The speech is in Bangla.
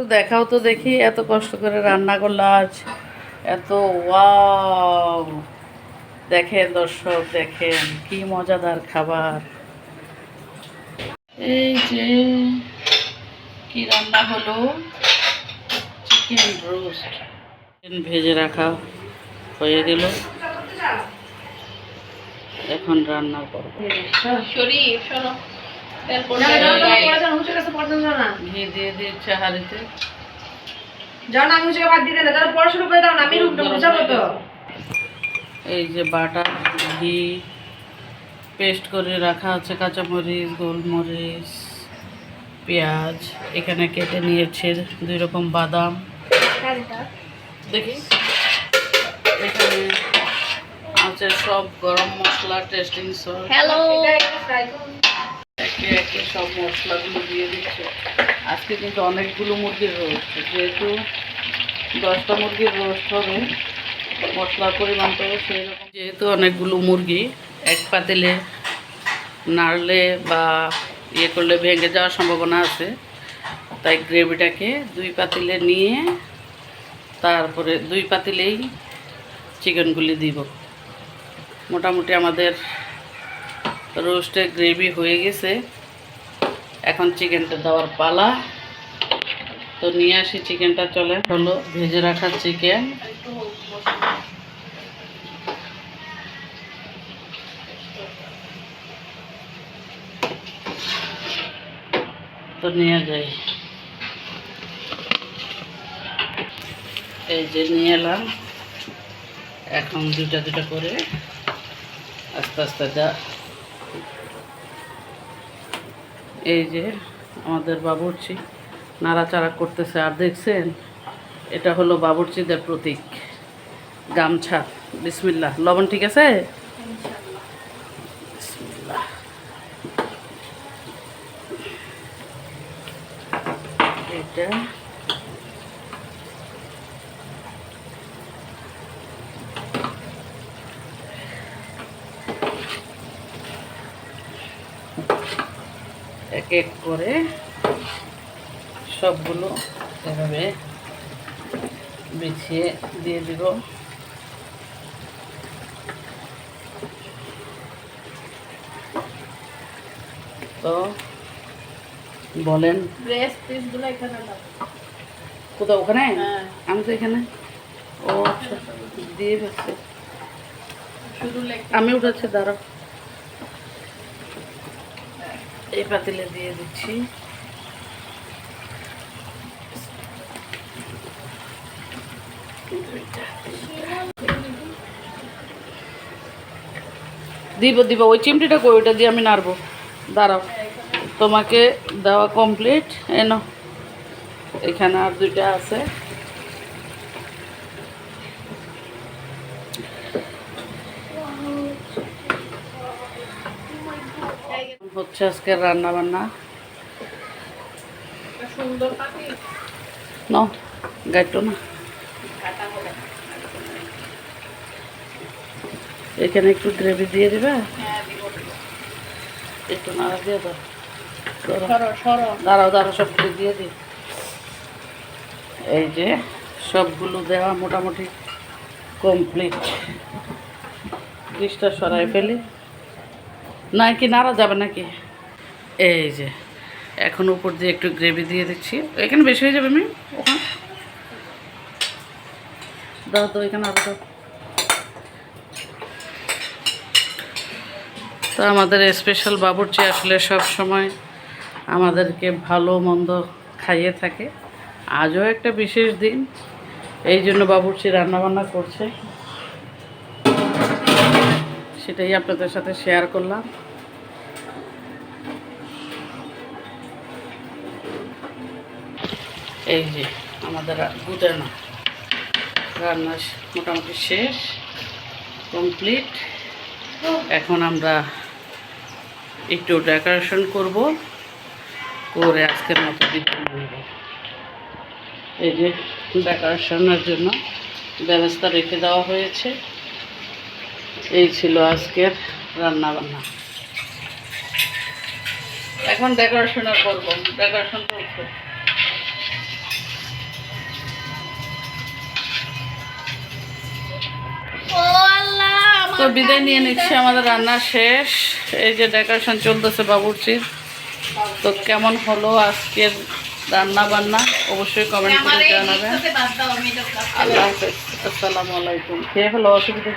একটু দেখাও তো দেখি, এত কষ্ট করে রান্না করল আজ। এত ওয়াও। দেখেন দর্শক, দেখেন কি মজাদার খাবার। এই যে কি রান্না হলো? চিকেন রোস্ট ভেজে রাখা হয়ে গেল। এখন রান্না করব। শরীর এই যে বাটা ঘি পেস্ট করে রাখা আছে কাঁচামরিচ গোলমরিচ পেঁয়াজ এখানে কেটে নিয়েছে দুই রকম বাদাম। দেখি। এখানে আছে সব গরম মশলা টেস্টিং সস হ্যালো সব মশলাগুলো দিয়ে দিচ্ছে। আজকে কিন্তু অনেকগুলো মুরগির রোস্ট। যেহেতু দশটা মুরগির রোস্ট হবে, মশলার পরিমাণ তো সেই রকম যেহেতু অনেকগুলো মুরগি, এক পাতিলে নাড়লে বা ইয়ে করলে ভেঙে যাওয়ার সম্ভাবনা আছে, তাই গ্রেভিটাকে দুই পাতিলে নিয়ে তারপরে দুই পাতিলেই চিকেনগুলি দিব। মোটামুটি আমাদের রোস্টের গ্রেভি হয়ে গেছে। এখন চিকেনটা দেওয়ার পালা। তো নিয়ে আসি চিকেনটা চলে হলো ভেজে রাখা চিকেন। তো নিয়ে যাই। এই যে নিয়ে এলাম। এখন দুটা দুটা করে আস্তে আস্তে যা এই যে আমাদের বাবুর্চি নাড়াচাড়া করতেছে, আর দেখছেন, এটা হলো বাবুর্চিদের প্রতীক, গামছা। বিসমিল্লা লবণ ঠিক আছে। এটা এক এক করে সবগুলো এভাবে বিছিয়ে দিয়ে দিব। তো বলেন। কোথাও ওখানে? হ্যাঁ। আমি তো এখানে। ও আচ্ছা দিয়ে শুধু আমি উঠাচ্ছি দাঁড়াও। এই পাতিলে দিয়ে দিচ্ছি। দিব দিব, ওই চিমটিটা কই, ওইটা দিয়ে আমি নাড়বো। দাঁড়াও, তোমাকে দেওয়া কমপ্লিট এনো এখানে আর দুইটা আছে। হচ্ছে আজকে রান্না বান্না সুন্দর ন। গাইটো না এখানে একটু গ্রেভি দিয়ে দিবে। একটু নাড়া দিয়ে দাও। দাঁড়াও দাঁড়াও সবগুলো দিয়ে দিই। এই যে সবগুলো দেওয়া মোটামুটি কমপ্লিট ডিশটা সরাই ফেলি। নাকি নাড়া যাবে নাকি? এই যে, এখন উপর দিয়ে একটু গ্রেভি দিয়ে দিচ্ছি। এখানে বেশি হয়ে যাবে আমি ওখানে? দাও তো, এখানে আরও দাও। তো আমাদের স্পেশাল বাবুর্চি আসলে সব সময় আমাদেরকে ভালো মন্দ খাইয়ে থাকে। আজও একটা বিশেষ দিন। এই জন্য বাবুর্চি রান্নাবান্না করছে। সেটাই আপনাদের সাথে শেয়ার করলাম। এই যে আমাদের গুটানো রান্না মোটামুটি শেষ কমপ্লিট এখন আমরা একটু ডেকোরেশন করব, করে আজকের মতো বিদায় এই যে ডেকোরেশনের জন্য ব্যবস্থা রেখে দেওয়া হয়েছে। এই ছিল আজকের রান্না বান্না এখন ডেকোরেশনের করব ডেকোরেশন করছে তো বিদায় নিয়ে নিচ্ছি আমাদের রান্না শেষ। এই যে ডেকোরেশন চলতেছে বাবুর্চির। তো কেমন হলো আজকের রান্না বান্না অবশ্যই কমেন্ট করে জানাবেন। আল্লাহ হাফেজ আসসালামু আলাইকুম। খেয়ে হলো অসুবিধা